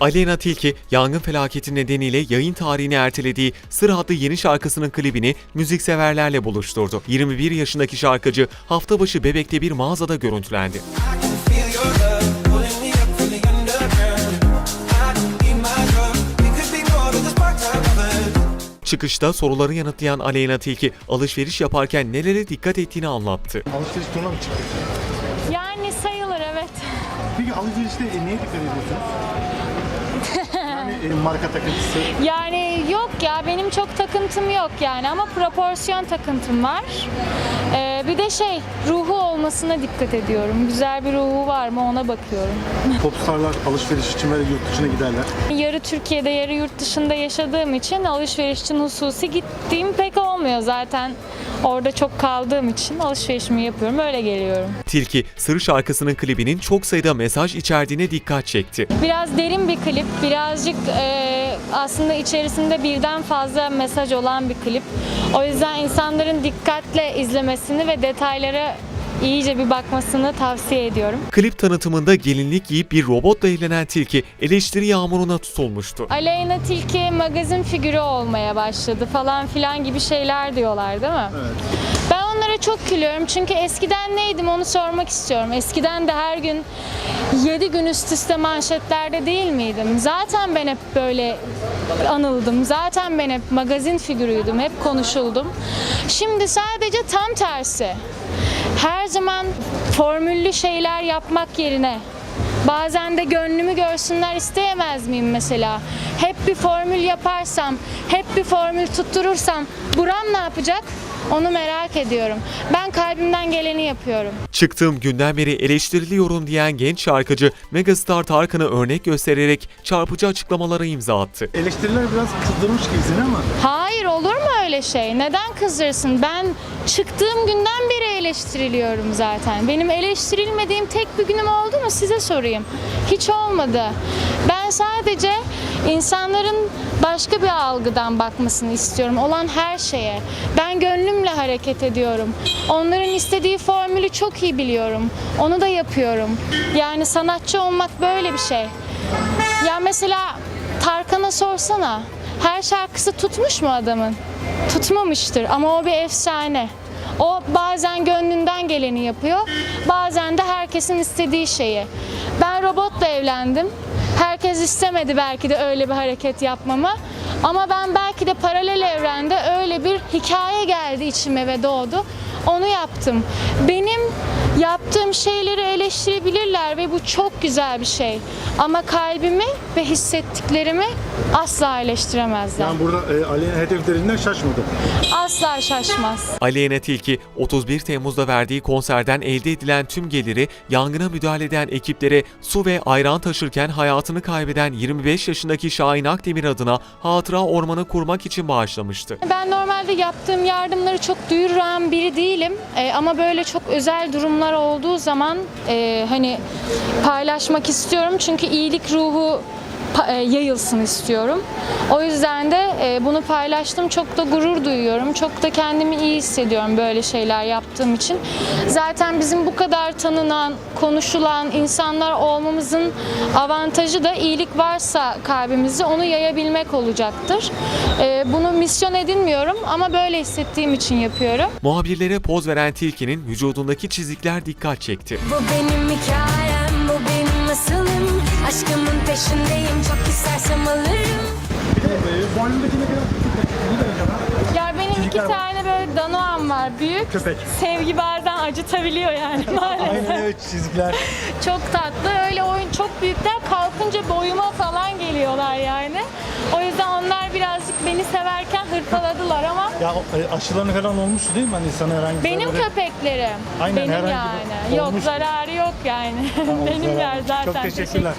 Aleyna Tilki, yangın felaketi nedeniyle yayın tarihini ertelediği Sır adlı yeni şarkısının klibini müzikseverlerle buluşturdu. 21 yaşındaki şarkıcı hafta başı Bebek'te bir mağazada görüntülendi. Çıkışta soruları yanıtlayan Aleyna Tilki, alışveriş yaparken nelere dikkat ettiğini anlattı. Alışveriş turuna mı çıktık? Yani sayılır evet. Peki alışverişte e, neye dikkat ediyorsunuz? Yani e, marka takıntısı. Yani yok ya benim çok takıntım yok yani ama proporsiyon takıntım var. Ee, bir de şey ruhu olmasına dikkat ediyorum. Güzel bir ruhu var mı ona bakıyorum. Popstarlar alışveriş için böyle yurt dışına giderler. Yarı Türkiye'de yarı yurt dışında yaşadığım için alışveriş için hususi gittiğim pek olmuyor zaten. Orada çok kaldığım için alışverişimi yapıyorum öyle geliyorum. Tilki, Sır şarkısının klibinin çok sayıda mesaj içerdiğine dikkat çekti. Biraz derin bir klip, birazcık e, aslında içerisinde birden fazla mesaj olan bir klip. O yüzden insanların dikkatle izlemesini ve detaylara iyice bir bakmasını tavsiye ediyorum. Klip tanıtımında gelinlik giyip bir robotla evlenen Tilki, eleştiri yağmuruna tutulmuştu. Aleyna Tilki magazin figürü olmaya başladı falan filan gibi şeyler diyorlar değil mi? Evet. Ben onlara çok gülüyorum çünkü eskiden neydim onu sormak istiyorum. Eskiden de her gün 7 gün üst üste manşetlerde değil miydim? Zaten ben hep böyle anıldım. Zaten ben hep magazin figürüydüm. Hep konuşuldum. Şimdi sadece tam tersi. Her zaman formüllü şeyler yapmak yerine Bazen de gönlümü görsünler isteyemez miyim mesela? Hep bir formül yaparsam, hep bir formül tutturursam Buram ne yapacak? Onu merak ediyorum. Ben kalbimden geleni yapıyorum. Çıktığım günden beri eleştiriliyorum diyen genç şarkıcı megastar Tarkan'ı örnek göstererek çarpıcı açıklamalara imza attı. Eleştiriler biraz kızdırmış gibi seni ama Hayır olur mu öyle şey? Neden kızdırsın? Ben çıktığım günden beri eleştiriliyorum zaten. Benim eleştirilmediğim tek bir günüm oldu mu size sorayım. Hiç olmadı. Ben sadece insanların başka bir algıdan bakmasını istiyorum. Olan her şeye. Ben gönlümle hareket ediyorum. Onların istediği formülü çok iyi biliyorum. Onu da yapıyorum. Yani sanatçı olmak böyle bir şey. Ya mesela Tarkan'a sorsana. Her şarkısı tutmuş mu adamın? Tutmamıştır ama o bir efsane. O bazen gönlünden geleni yapıyor, bazen de herkesin istediği şeyi. Ben robotla evlendim. Herkes istemedi belki de öyle bir hareket yapmamı. Ama ben belki de paralel evrende öyle bir hikaye geldi içime ve doğdu. Onu yaptım. Benim yaptığım şeyleri eleştirebilirler ve bu çok güzel bir şey. Ama kalbimi ve hissettiklerimi asla eleştiremezler. yani burada e, Aleyna hedeflerinden şaşmadı. Asla şaşmaz. Aleyna Tilki, 31 Temmuz'da verdiği konserden elde edilen tüm geliri yangına müdahale eden ekiplere su ve ayran taşırken hayatını kaybeden 25 yaşındaki Şahin Akdemir adına hatıra ormanı kurmak için bağışlamıştı. Ben normalde yaptığım yardımları çok duyuran biri değilim. Ee, ama böyle çok özel durumlar olduğu zaman e, hani paylaşmak istiyorum. Çünkü iyilik ruhu yayılsın istiyorum. O yüzden de e, bunu paylaştım. Çok da gurur duyuyorum. Çok da kendimi iyi hissediyorum böyle şeyler yaptığım için. Zaten bizim bu kadar tanınan, konuşulan insanlar olmamızın avantajı da iyilik varsa kalbimizde onu yayabilmek olacaktır. E, bunu misyon edinmiyorum ama böyle hissettiğim için yapıyorum. Muhabirlere poz veren Tilki'nin vücudundaki çizikler dikkat çekti. Bu benim hikayem, Aşkımın peşindeyim, çok istersem alırım? Ya benim iki tane böyle danoğam var büyük. Köpek. Sevgi bazen acıtabiliyor yani maalesef. Aynen evet çizikler. Çok tatlı. Öyle oyun çok büyükler. Kalkınca boyuma falan geliyorlar yani. O yüzden onlar birazcık beni severken hırpaladılar ama Ya o, e, aşılarını falan olmuştu değil mi? Hani sana herhangi bir benim zarar- köpeklerim. Aynen, benim herhangi bir- yani. Yok olmuş. zararı yok yani. Tamam, benim zarar- yer zaten. Çok teşekkürler.